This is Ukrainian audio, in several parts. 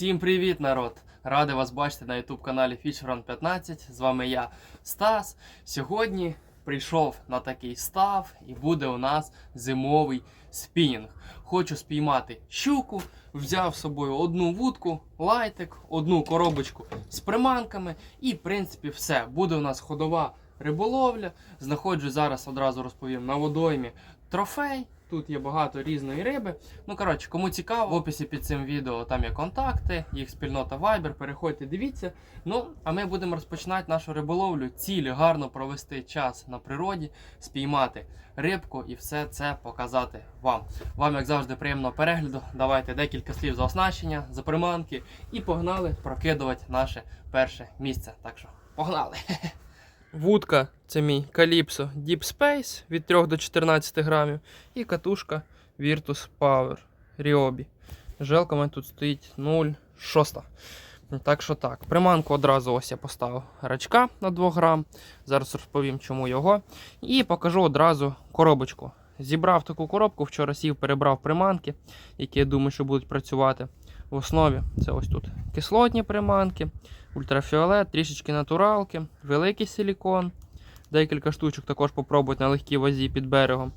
Всім привіт, народ! Радий вас бачити на YouTube каналі Fisheron 15. З вами я, Стас. Сьогодні прийшов на такий став і буде у нас зимовий спінінг. Хочу спіймати щуку, взяв з собою одну вудку, лайтик, одну коробочку з приманками і, в принципі, все. Буде у нас ходова риболовля. Знаходжу зараз одразу розповім на водоймі трофей. Тут є багато різної риби. Ну, коротше, кому цікаво, в описі під цим відео там є контакти, їх спільнота Viber. Переходьте, дивіться. Ну, а ми будемо розпочинати нашу риболовлю. Ціль гарно провести час на природі, спіймати рибку і все це показати вам. Вам, як завжди, приємного перегляду. Давайте декілька слів за оснащення, за приманки і погнали прокидувати наше перше місце. Так що, погнали! Вудка це мій Calypso Deep Space від 3 до 14 грамів. І катушка Virtus Power Ryobi. Желка у мене тут стоїть 0,6. Так що так. Приманку одразу ось я поставив рачка на 2 грам. Зараз розповім, чому його. І покажу одразу коробочку. Зібрав таку коробку, вчора сів, перебрав приманки, які я думаю, що будуть працювати. В основі це ось тут кислотні приманки, ультрафіолет, трішечки натуралки, великий силікон. Декілька штучок також попробують на легкій вазі під берегом.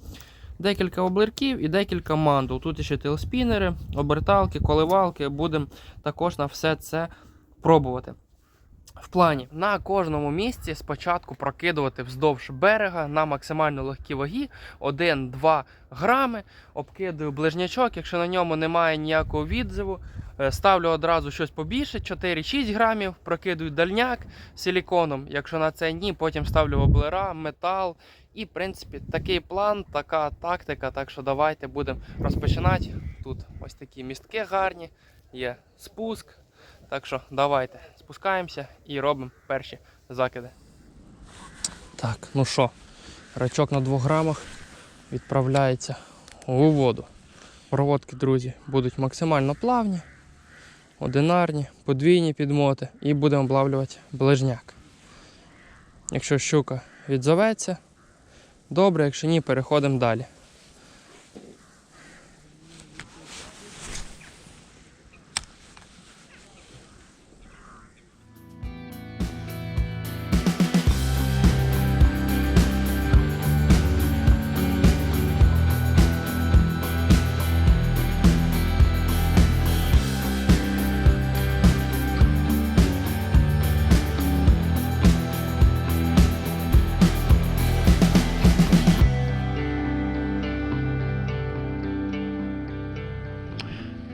Декілька облирків і декілька мандул. Тут ще телспінери, оберталки, коливалки. Будемо також на все це пробувати. В плані на кожному місці спочатку прокидувати вздовж берега на максимально легкі ваги 1-2 грами. Обкидаю ближнячок, якщо на ньому немає ніякого відзиву. Е, Ставлю одразу щось побільше, 4-6 грамів, прокидую дальняк силіконом. Якщо на це ні, потім ставлю облера, метал. І, в принципі, такий план, така тактика. Так що давайте будемо розпочинати. Тут ось такі містки гарні, є спуск. Так що давайте спускаємося і робимо перші закиди. Так, ну що, рачок на 2 грамах відправляється у воду. Проводки, друзі, будуть максимально плавні, одинарні, подвійні підмоти і будемо облавлювати ближняк. Якщо щука відзоветься, добре, якщо ні, переходимо далі.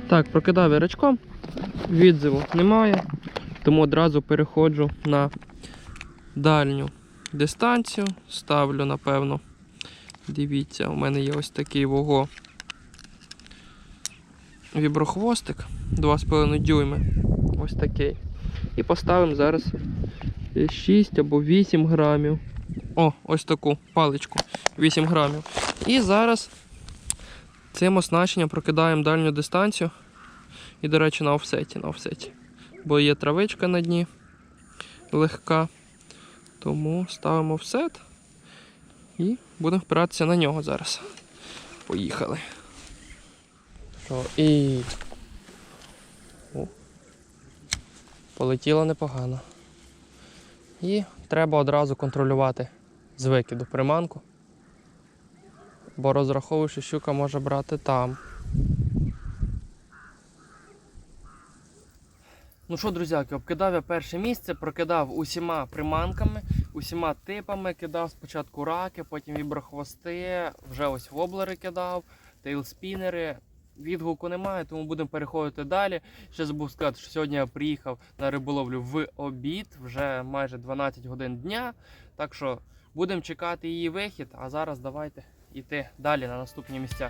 Так, прокидав рачком, відзиву немає, тому одразу переходжу на дальню дистанцію. Ставлю, напевно. Дивіться, у мене є ось такий вого віброхвостик 2,5 дюйми. Ось такий. І поставимо зараз 6 або 8 грамів. О, ось таку паличку 8 грамів. І зараз Цим оснащенням прокидаємо дальню дистанцію. І, до речі, на офсеті, на офсеті. Бо є травичка на дні легка. Тому ставимо офсет і будемо впиратися на нього зараз. Поїхали. Що, і. О. Полетіло непогано. І треба одразу контролювати з викиду приманку бо розраховую, що щука може брати там. Ну що, друзяки, обкидав я перше місце, прокидав усіма приманками, усіма типами, кидав спочатку раки, потім віброхвости, вже ось воблери кидав, тейлспінери. Відгуку немає, тому будемо переходити далі. Ще забув сказати, що сьогодні я приїхав на риболовлю в обід, вже майже 12 годин дня. Так що будемо чекати її вихід, а зараз давайте йти далі на наступні місця.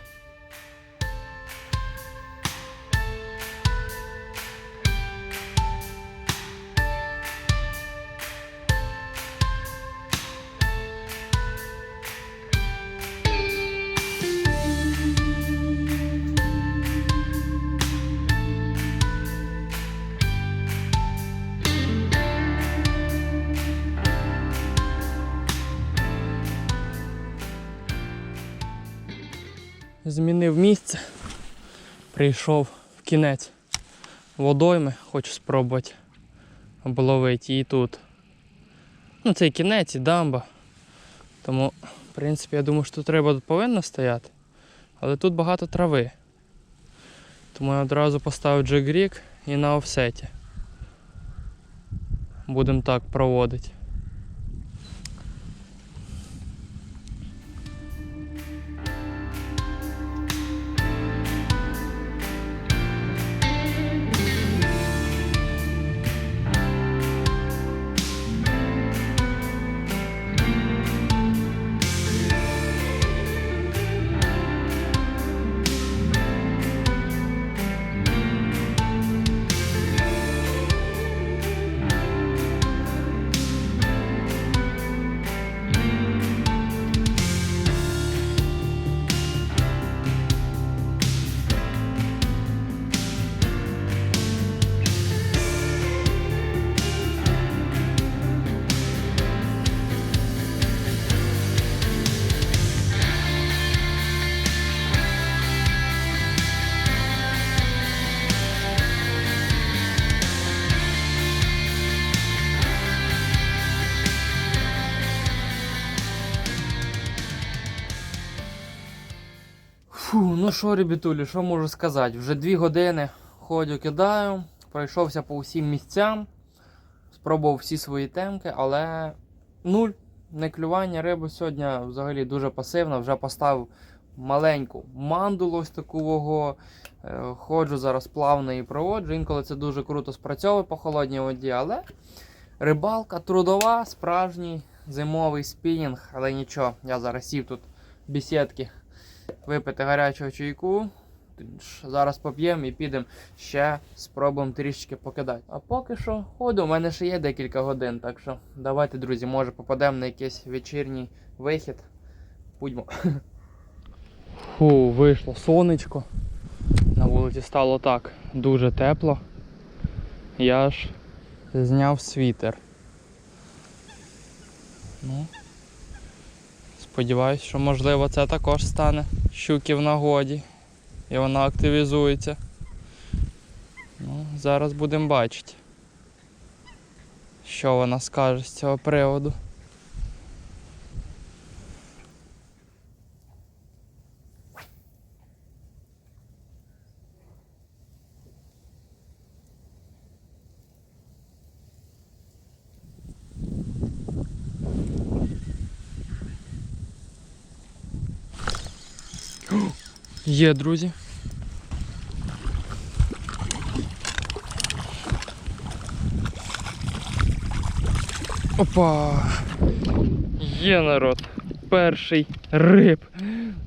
Змінив місце, прийшов в кінець водойми, хочу спробувати обловити і тут. Ну, це і кінець, і дамба. Тому, в принципі, я думаю, що тут риба тут повинна стояти. Але тут багато трави. Тому я одразу поставив джигрік і на офсеті. Будемо так проводити. Ну що, ребятулі, що можу сказати? Вже дві години ходю, кидаю, пройшовся по усім місцям, спробував всі свої темки, але нуль. Не клювання риби сьогодні взагалі дуже пасивно. Вже поставив маленьку мандулу ось таку вого. Е, Ходжу зараз плавно і проводжу. Інколи це дуже круто спрацьовує по холодній воді, але рибалка трудова, справжній зимовий спінінг. Але нічого, я зараз сів тут в бесідки випити гарячого чайку. Зараз поп'ємо і підемо ще спробуємо трішечки покидати. А поки що ходу, у мене ще є декілька годин, так що давайте, друзі, може попадемо на якийсь вечірній вихід. Будьмо. Фу, вийшло сонечко. На вулиці стало так дуже тепло. Я ж зняв світер. Ну. Сподіваюсь, що можливо це також стане щуки в нагоді. І вона активізується. Ну, зараз будемо бачити, що вона скаже з цього приводу. Є, друзі. Опа! Є народ. Перший риб.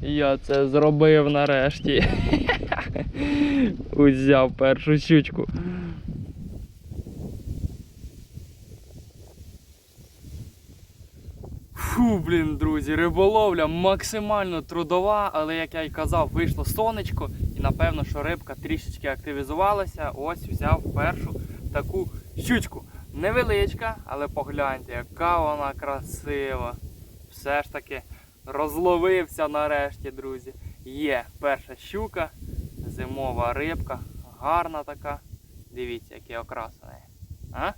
Я це зробив нарешті. Узяв першу щучку. Фу, блін, друзі, риболовля максимально трудова, але як я й казав, вийшло сонечко і напевно, що рибка трішечки активізувалася. Ось взяв першу таку щучку. Невеличка, але погляньте, яка вона красива. Все ж таки розловився нарешті, друзі. Є перша щука, зимова рибка, гарна така. Дивіться, який окрас. А?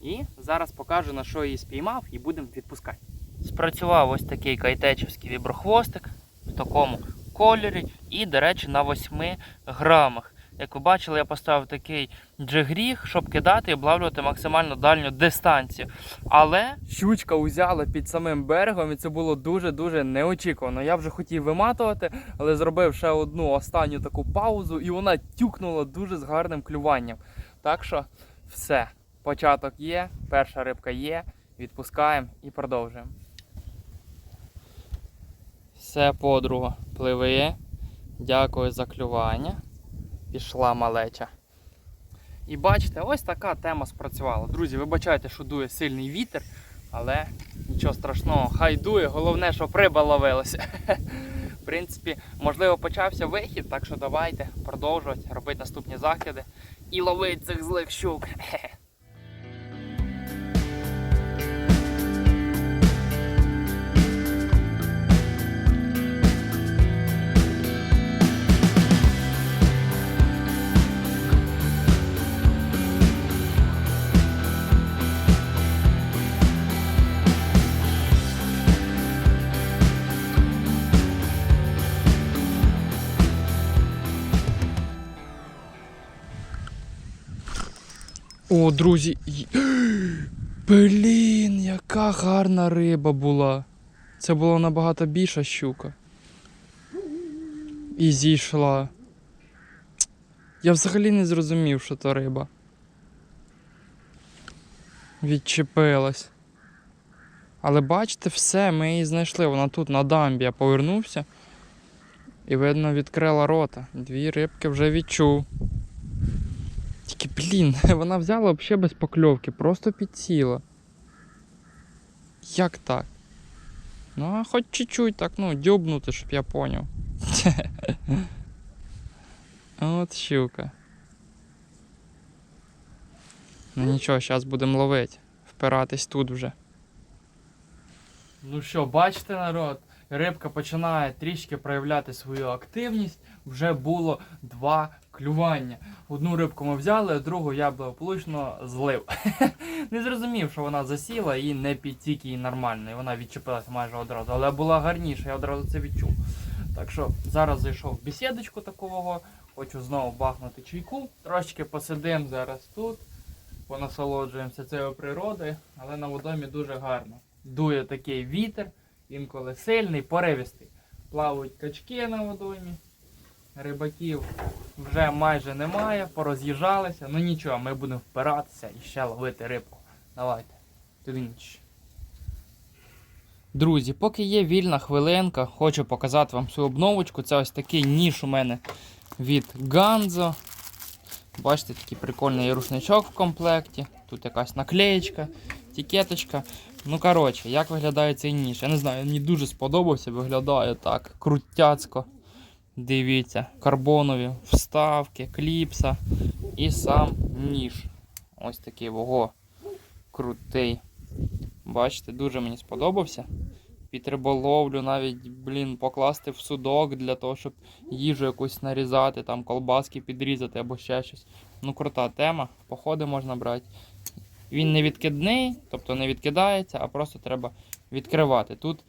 І зараз покажу, на що її спіймав, і будемо відпускати. Спрацював ось такий кайтечівський віброхвостик в такому кольорі і, до речі, на 8 грамах. Як ви бачили, я поставив такий джигріг, щоб кидати і облавлювати максимально дальню дистанцію. Але щучка узяла під самим берегом, і це було дуже-дуже неочікувано. Я вже хотів виматувати, але зробив ще одну останню таку паузу, і вона тюкнула дуже з гарним клюванням. Так що все, початок є, перша рибка є, відпускаємо і продовжуємо. Все, подруга, пливи. Дякую за клювання. Пішла малеча. І бачите, ось така тема спрацювала. Друзі, вибачайте, що дує сильний вітер, але нічого страшного, хай дує, головне, щоб риба ловилася. В принципі, можливо, почався вихід, так що давайте продовжувати робити наступні закиди і ловити цих злих щук. О, друзі. Блін, яка гарна риба була. Це була набагато більша щука. І зійшла. Я взагалі не зрозумів, що то риба. Відчепилась. Але бачите, все, ми її знайшли. Вона тут на дамбі. Я повернувся. І видно, відкрила рота. Дві рибки вже відчув. Блін, вона взяла взагалі без покльовки, просто підсіла. Як так? Ну, а хоч чуть-чуть так, ну, дьобнути, щоб я поняв. От щука. Ну нічого, зараз будемо ловити. Впиратись тут вже. Ну що, бачите, народ? Рибка починає трішки проявляти свою активність. Вже було два клювання. Одну рибку ми взяли, а другу я благополучно злив. не зрозумів, що вона засіла і не підтік її нормально. І вона відчепилася майже одразу. Але була гарніша, я одразу це відчув. Так що зараз зайшов в бесідочку такого. Хочу знову бахнути чайку. Трошки посидимо зараз тут, понасолоджуємося цією природою, але на водомі дуже гарно. Дує такий вітер, інколи сильний, поривістий. Плавають качки на водоймі. Рибаків вже майже немає, пороз'їжджалися. Ну нічого, ми будемо впиратися і ще ловити рибку. Давайте. Туди-ніч. Друзі, поки є вільна хвилинка, хочу показати вам цю обновочку. Це ось такий ніж у мене від Ганзо. Бачите, такий прикольний рушничок в комплекті. Тут якась наклеєчка, етикеточка. Ну, коротше, як виглядає цей ніж? Я не знаю, мені дуже сподобався, виглядає так крутяцько. Дивіться, карбонові вставки, кліпса і сам ніж. Ось такий вого крутий. Бачите, дуже мені сподобався. Під риболовлю навіть, блін, покласти в судок для того, щоб їжу якусь нарізати, там колбаски підрізати або ще щось. Ну, крута тема. Походи можна брати. Він не відкидний, тобто не відкидається, а просто треба відкривати. Тут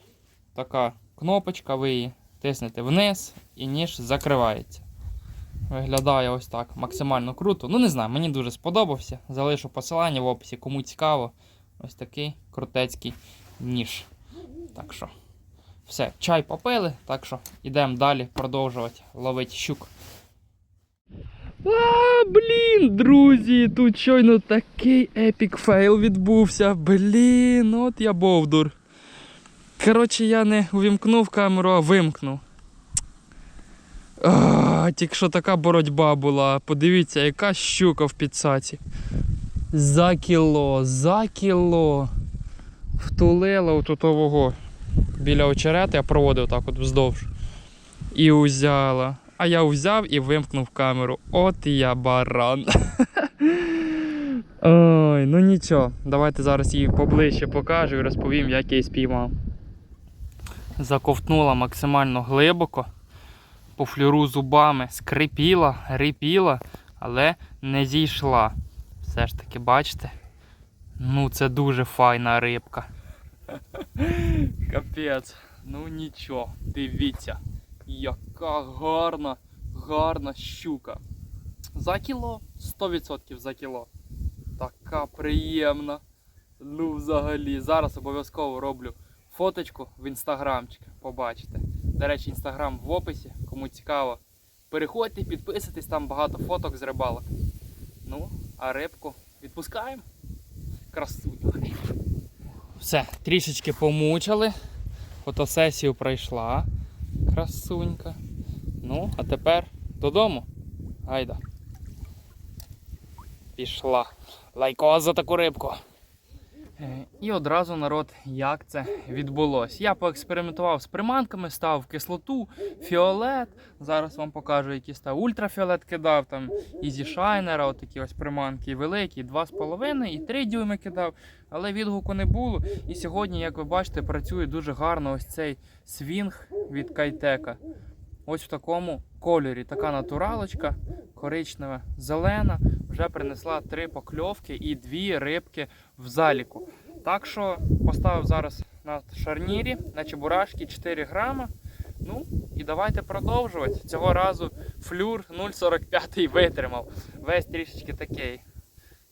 така кнопочка, ви її тиснете вниз і ніж закривається. Виглядає ось так максимально круто. Ну не знаю, мені дуже сподобався. Залишу посилання в описі, кому цікаво. Ось такий крутецький ніж. Так що, все, чай попили, так що йдемо далі продовжувати ловити щук. А, блін, друзі, тут щойно такий епік фейл відбувся. Блін, от я бовдур. Коротше, я не увімкнув камеру, а вимкнув. Тільки що така боротьба була. Подивіться, яка щука в підсаці. За кіло, за кіло. Втулила отутового біля очерети, я проводив так от вздовж. І узяла. А я взяв і вимкнув камеру. От я баран. Ой, ну нічого. Давайте зараз її поближче покажу і розповім, як я її спіймав. Заковтнула максимально глибоко. По флюру зубами скрипіла, рипіла, але не зійшла. Все ж таки, бачите? Ну, це дуже файна рибка. Капець. Ну нічого, дивіться, яка гарна, гарна щука. За кіло, 100% за кіло. Така приємна. Ну, взагалі, зараз обов'язково роблю фоточку в інстаграмчик. Побачите. До речі, інстаграм в описі, кому цікаво. Переходьте, підписуйтесь, там багато фоток з рибалок. Ну, а рибку відпускаємо. Красуню. Все, трішечки помучили. Фотосесію пройшла. Красунька. Ну, а тепер додому. Гайда. Пішла. Лайко за таку рибку. Е, І одразу народ, як це відбулось. Я поекспериментував з приманками, став кислоту, фіолет. Зараз вам покажу, які став ультрафіолет кидав, там Ізі Шайнера, отакі ось приманки великі, 2,5 і 3 дюйми кидав, але відгуку не було. І сьогодні, як ви бачите, працює дуже гарно ось цей свінг від Кайтека. Ось в такому кольорі. Така натуралочка, коричнева, зелена. Вже принесла три покльовки і дві рибки в заліку. Так що поставив зараз на шарнірі на чебурашки 4 грама. Ну і давайте продовжувати. Цього разу флюр 0,45 витримав. Весь трішечки такий.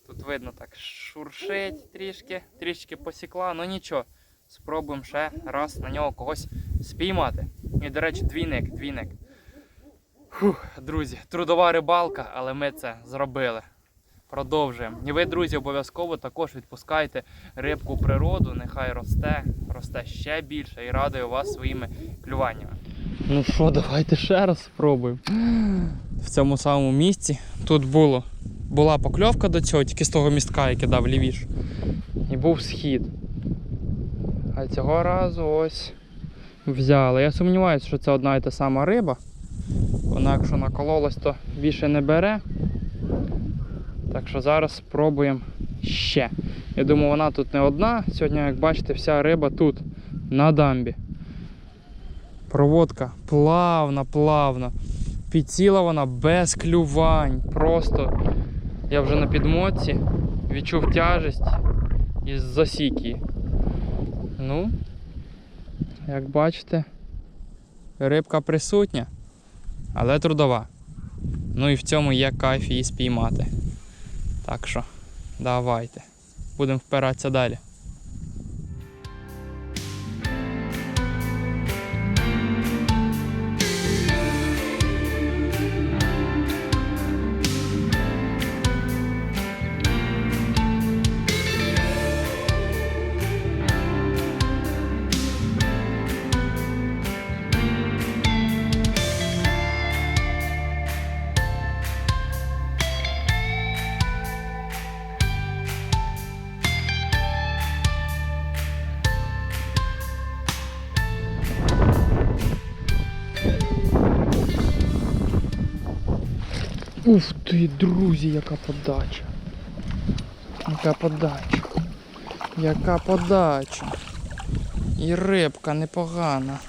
Тут видно так шуршить трішки, трішки посікла, ну нічого. Спробуємо ще раз на нього когось спіймати. І, до речі, двійник, двійник. Фух, друзі, трудова рибалка, але ми це зробили. Продовжуємо. І ви, друзі, обов'язково також відпускайте рибку природу, нехай росте, росте ще більше і радує вас своїми клюваннями. Ну що, давайте ще раз спробуємо. В цьому самому місці тут було, була покльовка до цього, тільки з того містка, який дав лівіш. І був схід. А цього разу ось взяли. Я сумніваюся, що це одна і та сама риба. Вона, якщо накололась, то більше не бере. Так що зараз спробуємо ще. Я думаю, вона тут не одна. Сьогодні, як бачите, вся риба тут, на дамбі. Проводка плавна, плавна. Підсіла вона без клювань. Просто я вже на підмотці відчув тяжесть і засік її. Ну, як бачите, рибка присутня, але трудова. Ну і в цьому є кайф її спіймати. Так що, давайте. Будемо впиратися далі. Ух ти, друзі, яка подача. Яка подача. Яка подача. І рибка непогана.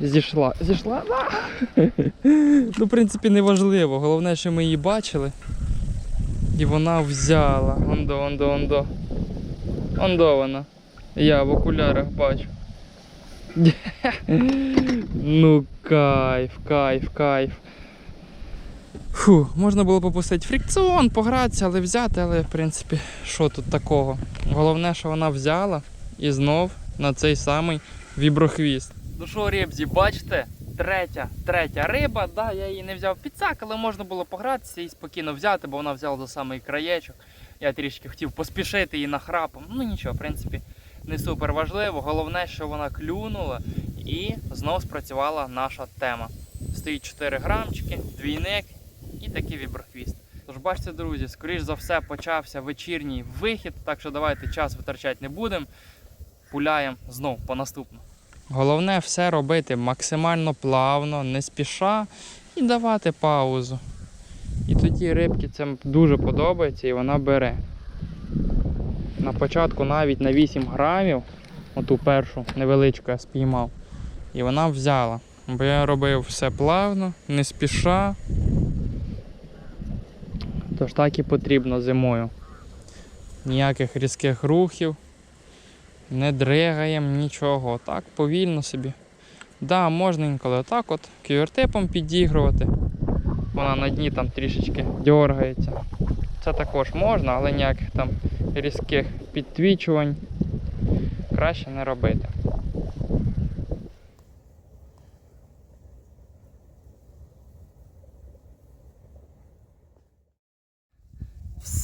Зійшла. Зійшла. Ну, в принципі, не важливо. Головне, що ми її бачили. І вона взяла. Ондо, ондо, ондо. Ондо вона. Я в окулярах бачу. Ну, кайф, кайф, кайф. Фу, можна було попустити фрикціон, погратися, але взяти, але в принципі, що тут такого? Головне, що вона взяла і знов на цей самий віброхвіст. Ну що, рибзі, бачите? Третя, третя риба, да, я її не взяв під сак, але можна було погратися і спокійно взяти, бо вона взяла за самий краєчок. Я трішки хотів поспішити її нахрапом. Ну нічого, в принципі, не супер важливо. Головне, що вона клюнула і знов спрацювала наша тема. Стоїть 4 грамчики, двійник і такий віброхвіст. Тож бачите, друзі, скоріш за все почався вечірній вихід, так що давайте час витрачати не будемо. Пуляємо знов по наступну. Головне все робити максимально плавно, не спіша і давати паузу. І тоді рибці це дуже подобається і вона бере. На початку навіть на 8 грамів, оту першу невеличку я спіймав, і вона взяла. Бо я робив все плавно, не спіша. Тож так і потрібно зимою. Ніяких різких рухів, не дригаємо нічого. Так, повільно собі. Да, можна інколи так от ківертипом підігрувати. Вона на дні там трішечки дергається. Це також можна, але ніяких там різких підтвічувань краще не робити.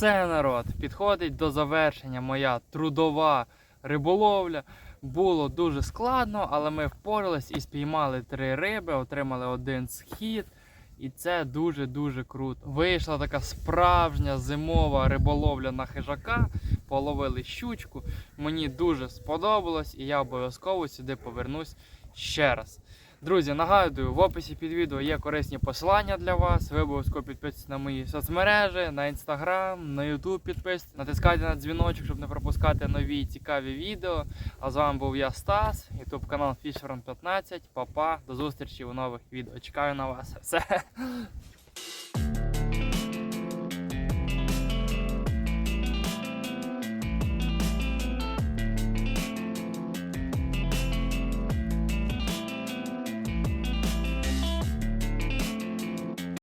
Все, народ, підходить до завершення моя трудова риболовля. Було дуже складно, але ми впорались і спіймали три риби, отримали один схід. І це дуже-дуже круто. Вийшла така справжня зимова риболовля на хижака. Половили щучку. Мені дуже сподобалось, і я обов'язково сюди повернусь ще раз. Друзі, нагадую, в описі під відео є корисні посилання для вас. Ви обов'язково підписуйтесь на мої соцмережі, на інстаграм, на ютуб підписуйтесь, натискайте на дзвіночок, щоб не пропускати нові цікаві відео. А з вами був я Стас, ютуб канал Fisheron 15. Папа, до зустрічі у нових відео. Чекаю на вас. Все.